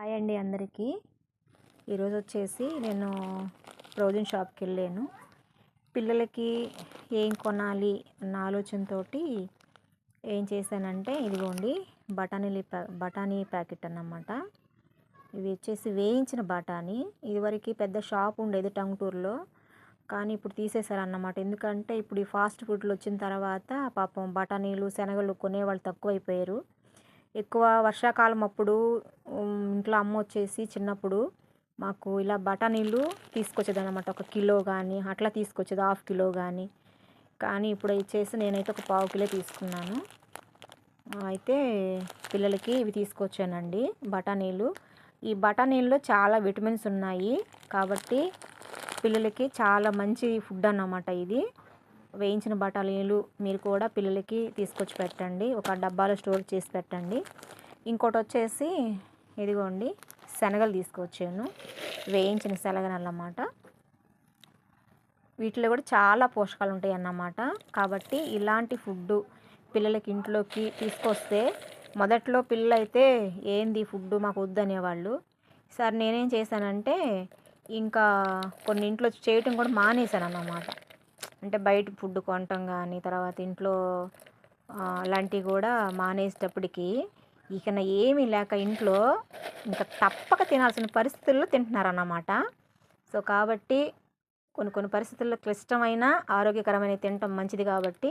Hi అండి అందరికీ. ఈరోజు వచ్చేసి నేను రోజన్ షాప్కి వెళ్ళాను. పిల్లలకి ఏం కొనాలి అన్న ఆలోచనతో ఏం చేశానంటే ఇదిగోండి బఠానీలు ప్యా- బఠానీ ప్యాకెట్ అన్నమాట. ఇవి వచ్చేసి వేయించిన బఠానీ. ఇదివరకు పెద్ద షాప్ ఉండేది టంగుటూరులో. కానీ ఇప్పుడు తీసేశారన్నమాట. ఎందుకంటే ఇప్పుడు ఈ ఫాస్ట్ ఫుడ్లు వచ్చిన తర్వాత పాపం బఠానీలు శనగలు కొనేవాళ్ళు తక్కువైపోయారు. ఎక్కువ వర్షాకాలం అప్పుడు ఇంట్లో అమ్మ వచ్చేసి చిన్నప్పుడు మాకు ఇలా బఠానీలు తీసుకొచ్చేది అనమాట ఒక కిలో కానీ అట్లా తీసుకొచ్చేది హాఫ్ కిలో కానీ కానీ ఇప్పుడు ఇచ్చేసి నేనైతే ఒక పావు కిలో తీసుకున్నాను. అయితే పిల్లలకి ఇవి తీసుకొచ్చానండి బఠానీలు ఈ బఠానీల్లో చాలా విటమిన్స్ ఉన్నాయి. కాబట్టి పిల్లలకి చాలా మంచి ఫుడ్ అన్నమాట ఇది. వేయించిన బఠానీలు మీరు కూడా పిల్లలకి తీసుకొచ్చి పెట్టండి. ఒక డబ్బాలో స్టోర్ చేసి పెట్టండి. ఇంకోటి వచ్చేసి ఇదిగోండి శనగలు తీసుకొచ్చాను. వేయించిన శనగలు అన్నమాట. వీటిలో కూడా చాలా పోషకాలు ఉంటాయి అన్నమాట. కాబట్టి ఇలాంటి ఫుడ్ పిల్లలకి ఇంట్లోకి తీసుకొస్తే మొదట్లో పిల్లలైతే ఏంది ఫుడ్ మాకు వద్దనేవాళ్ళు. సార్ నేనేం చేశానంటే ఇంకా కొన్ని ఇంట్లో చేయటం కూడా మానేశాను అన్నమాట. అంటే బయట ఫుడ్ కొనటం కానీ తర్వాత ఇంట్లో అలాంటివి కూడా మానేసేటప్పటికి ఇక ఏమీ లేక ఇంట్లో ఇంకా తప్పక తినాల్సిన పరిస్థితుల్లో తింటున్నారన్నమాట. సో కాబట్టి కొన్ని కొన్ని పరిస్థితుల్లో క్లిష్టమైన ఆరోగ్యకరమైన తినటం మంచిది కాబట్టి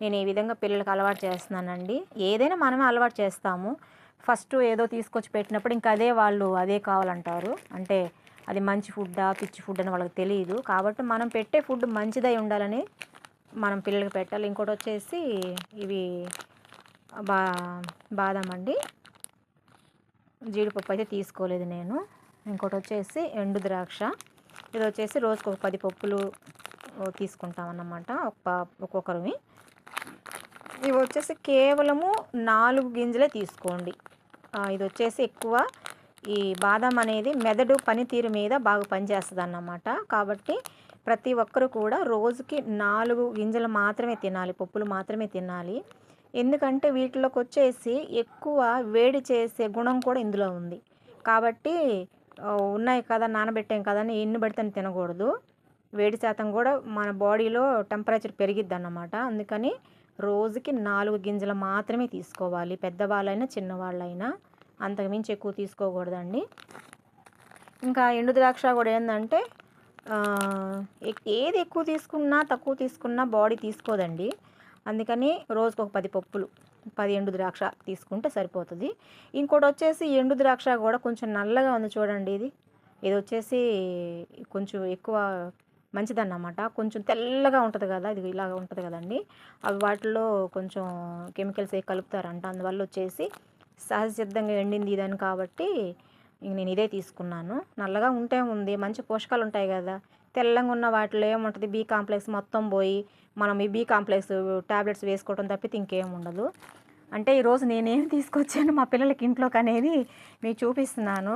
నేను ఈ విధంగా పిల్లలకు అలవాటు చేస్తున్నానండి. ఏదైనా మనమే అలవాటు చేస్తాము. ఫస్ట్ ఏదో తీసుకొచ్చి పెట్టినప్పుడు ఇంకా అదే వాళ్ళు అదే కావాలంటారు. అంటే అది మంచి ఫుడ్డా పిచ్చి ఫుడ్ అని వాళ్ళకి తెలియదు కాబట్టి మనం పెట్టే ఫుడ్ మంచిదై ఉండాలని మనం పిల్లలకి పెట్టాలి. ఇంకోటి వచ్చేసి ఇవి బా బాదం అండి. జీడిపప్పు అయితే తీసుకోలేదు నేను. ఇంకోటి వచ్చేసి ఎండు ద్రాక్ష. ఇది వచ్చేసి రోజుకు ఒక పది పప్పులు తీసుకుంటాం అన్నమాట ఒక ఒక్కొక్కరివి. ఇవి వచ్చేసి కేవలము నాలుగు గింజలే తీసుకోండి. ఇది వచ్చేసి ఎక్కువ ఈ బాదం అనేది మెదడు పనితీరు మీద బాగా పనిచేస్తుంది అన్నమాట కాబట్టి ప్రతి ఒక్కరు కూడా రోజుకి నాలుగు గింజలు మాత్రమే తినాలి పప్పులు మాత్రమే తినాలి. ఎందుకంటే వీటిలోకి వచ్చేసి ఎక్కువ వేడి చేసే గుణం కూడా ఇందులో ఉంది. కాబట్టి ఉన్నాయి కదా నానబెట్టాం కదా అని ఎన్ని పడితే తినకూడదు. వేడి శాతం కూడా మన బాడీలో టెంపరేచర్ పెరిగిద్ది అన్నమాట అందుకని రోజుకి నాలుగు గింజలు మాత్రమే తీసుకోవాలి. పెద్దవాళ్ళైనా చిన్నవాళ్ళైనా. అంతకుమించి ఎక్కువ తీసుకోకూడదండి. ఇంకా ఎండు ద్రాక్ష కూడా ఏంటంటే ఏది ఎక్కువ తీసుకున్నా తక్కువ తీసుకున్నా బాడీ తీసుకోదండి. అందుకని రోజుకు ఒక పది పప్పులు పది ఎండు ద్రాక్ష తీసుకుంటే సరిపోతుంది. ఇంకోటి వచ్చేసి ఎండు ద్రాక్ష కూడా కొంచెం నల్లగా ఉంది చూడండి ఇది. ఇది వచ్చేసి కొంచెం ఎక్కువ మంచిదన్నమాట కొంచెం తెల్లగా ఉంటుంది కదా ఇది ఇలాగ ఉంటుంది కదండి. అవి వాటిలో కొంచెం కెమికల్స్ ఏ కలుపుతారంట అందువల్ల వచ్చేసి సహజసిద్ధంగా ఎండింది ఇదని కాబట్టి ఇంక నేను ఇదే తీసుకున్నాను. నల్లగా ఉంటే ఉంది మంచి పోషకాలు ఉంటాయి కదా. తెల్లంగా ఉన్న వాటిలో ఏముంటుంది? బీ కాంప్లెక్స్ మొత్తం పోయి మనం ఈ బీ కాంప్లెక్స్ టాబ్లెట్స్ వేసుకోవడం తప్పితే ఇంకేం ఉండదు. అంటే ఈరోజు నేనేం తీసుకొచ్చాను? మా పిల్లలకి ఇంట్లోకి అనేది మీకు చూపిస్తున్నాను.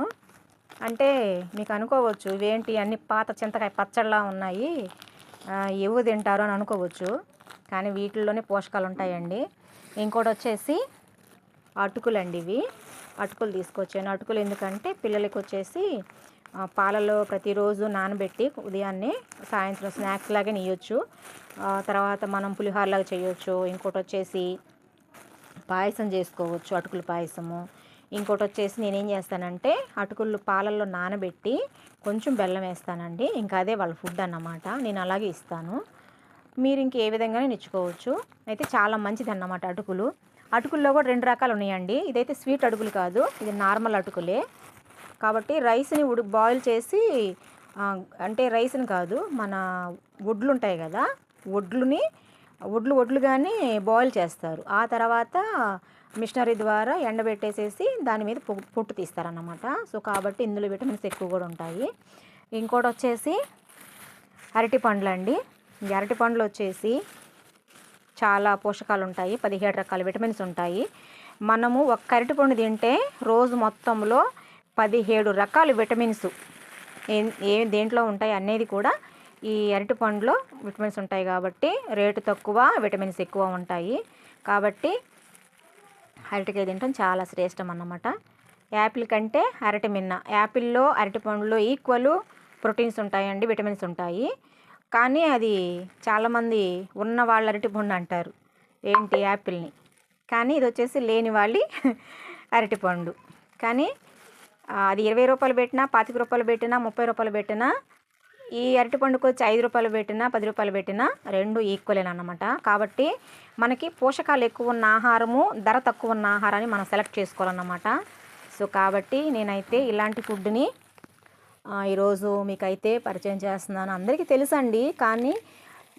అంటే మీకు అనుకోవచ్చు ఇవేంటి? అన్ని పాత చింతకాయ పచ్చళ్ళలా ఉన్నాయి. ఎవ్వు తింటారు అని అనుకోవచ్చు. కానీ వీటిల్లోనే పోషకాలు ఉంటాయండి. ఇంకోటి వచ్చేసి అటుకులు అండి ఇవి. అటుకులు తీసుకొచ్చాను. అటుకులు ఎందుకంటే పిల్లలకి వచ్చేసి పాలలో ప్రతిరోజు నానబెట్టి ఉదయాన్నే సాయంత్రం స్నాక్స్ లాగా ఇవ్వచ్చు తర్వాత మనం పులిహోరలాగా చేయొచ్చు. ఇంకోటి వచ్చేసి పాయసం చేసుకోవచ్చు అటుకుల పాయసము. ఇంకోటి వచ్చేసి నేనేం చేస్తానంటే అటుకులు పాలల్లో నానబెట్టి కొంచెం బెల్లం వేస్తానండి. ఇంకా అదే వాళ్ళ ఫుడ్ అన్నమాట. నేను అలాగే ఇస్తాను. మీరు ఇంక ఏ విధంగానే నిచ్చుకోవచ్చు అయితే చాలా మంచిది అన్నమాట అటుకులు. అటుకుల్లో కూడా రెండు రకాలు ఉన్నాయండి. ఇదైతే స్వీట్ అటుకులు కాదు ఇది నార్మల్ అటుకులే. కాబట్టి రైస్ని ఉడి బాయిల్ చేసి అంటే రైస్ని కాదు మన వడ్లు ఉంటాయి కదా వడ్లుని వడ్లు వడ్లుగానే బాయిల్ చేస్తారు. ఆ తర్వాత మిషనరీ ద్వారా ఎండబెట్టేసేసి దాని మీద పొట్టు తీస్తారన్నమాట. సో కాబట్టి ఇందులో విటమిన్స్ ఎక్కువ కూడా ఉంటాయి. ఇంకోటి వచ్చేసి అరటి పండ్లు అండి ఈ అరటి పండ్లు వచ్చేసి చాలా పోషకాలు ఉంటాయి పదిహేడు రకాల విటమిన్స్ ఉంటాయి. మనము ఒక్క అరటి పండు తింటే రోజు మొత్తంలో పదిహేడు రకాల విటమిన్స్ ఏ ఏ దేంట్లో ఉంటాయి అనేది కూడా ఈ అరటి పండులో విటమిన్స్ ఉంటాయి కాబట్టి రేటు తక్కువ విటమిన్స్ ఎక్కువ ఉంటాయి. కాబట్టి అరటికాయ తినటం చాలా శ్రేష్టం అన్నమాట. యాపిల్ కంటే అరటి మిన్న. యాపిల్లో అరటి పండులో ఈక్వల్ ప్రోటీన్స్ ఉంటాయండి విటమిన్స్ ఉంటాయి. కానీ అది చాలామంది ఉన్న వాళ్ళ అరటిపండు అంటారు. ఏంటి యాపిల్ని? కానీ ఇది వచ్చేసి లేని వాళ్ళి అరటిపండు కానీ అది ఇరవై రూపాయలు పెట్టినా పాతిక రూపాయలు పెట్టినా ముప్పై రూపాయలు పెట్టినా ఈ అరటిపండుకు వచ్చి ఐదు రూపాయలు పెట్టినా పది రూపాయలు పెట్టినా రెండు ఈక్వలేన్ అనమాట కాబట్టి మనకి పోషకాలు ఎక్కువ ఉన్న ఆహారము ధర తక్కువ ఉన్న ఆహారాన్ని మనం సెలెక్ట్ చేసుకోవాలన్నమాట. సో కాబట్టి నేనైతే ఇలాంటి ఫుడ్ని ఈరోజు మీకైతే పరిచయం చేస్తున్నాను. అందరికీ తెలుసండి. కానీ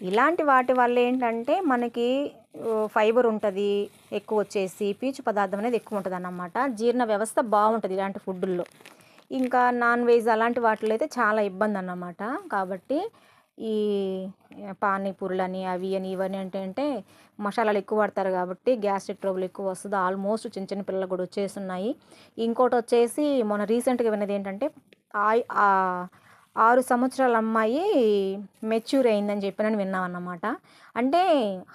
ఇలాంటి వాటి వల్ల ఏంటంటే మనకి ఫైబర్ ఉంటుంది ఎక్కువ వచ్చేసి పీచు పదార్థం అనేది ఎక్కువ ఉంటుంది అన్నమాట జీర్ణ వ్యవస్థ బాగుంటుంది ఇలాంటి ఫుడ్డుల్లో ఇంకా నాన్ వెజ్ అలాంటి వాటిలో అయితే చాలా ఇబ్బంది అన్నమాట కాబట్టి ఈ పానీపూరులని అవి అని ఇవన్నీ ఏంటంటే మసాలాలు ఎక్కువ పడతారు కాబట్టి గ్యాస్ట్రిక్ ట్రబుల్ ఎక్కువ వస్తుంది. ఆల్మోస్ట్ చిన్న చిన్న పిల్లలు కూడా వచ్చేస్తున్నాయి. ఇంకోటి వచ్చేసి మొన్న రీసెంట్గా విన్నది ఏంటంటే ఆరు సంవత్సరాల అమ్మాయి మెచ్యూర్ అయిందని చెప్పి నేను విన్నాం అన్నమాట అంటే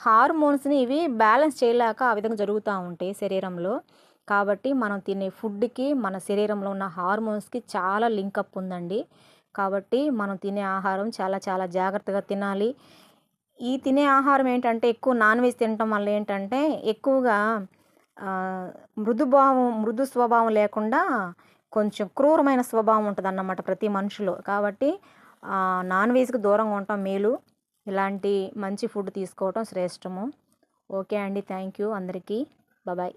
హార్మోన్స్ని ఇవి బ్యాలెన్స్ చేయలేక ఆ విధంగా జరుగుతూ ఉంటాయి శరీరంలో. కాబట్టి మనం తినే ఫుడ్కి మన శరీరంలో ఉన్న హార్మోన్స్కి చాలా లింకప్ ఉందండి. కాబట్టి మనం తినే ఆహారం చాలా చాలా జాగ్రత్తగా తినాలి. ఈ తినే ఆహారం ఏంటంటే ఎక్కువ నాన్ వెజ్ తినటం వల్ల ఏంటంటే ఎక్కువగా మృదుభావం మృదు స్వభావం లేకుండా కొంచెం క్రూరమైన స్వభావం ఉంటుంది అన్నమాట ప్రతి మనిషిలో. కాబట్టి నాన్ వెజ్కి దూరంగా ఉండటం మేలు. ఇలాంటి మంచి ఫుడ్ తీసుకోవటం శ్రేష్టము. ఓకే అండి. థ్యాంక్ యూ అందరికీ. బాయ్.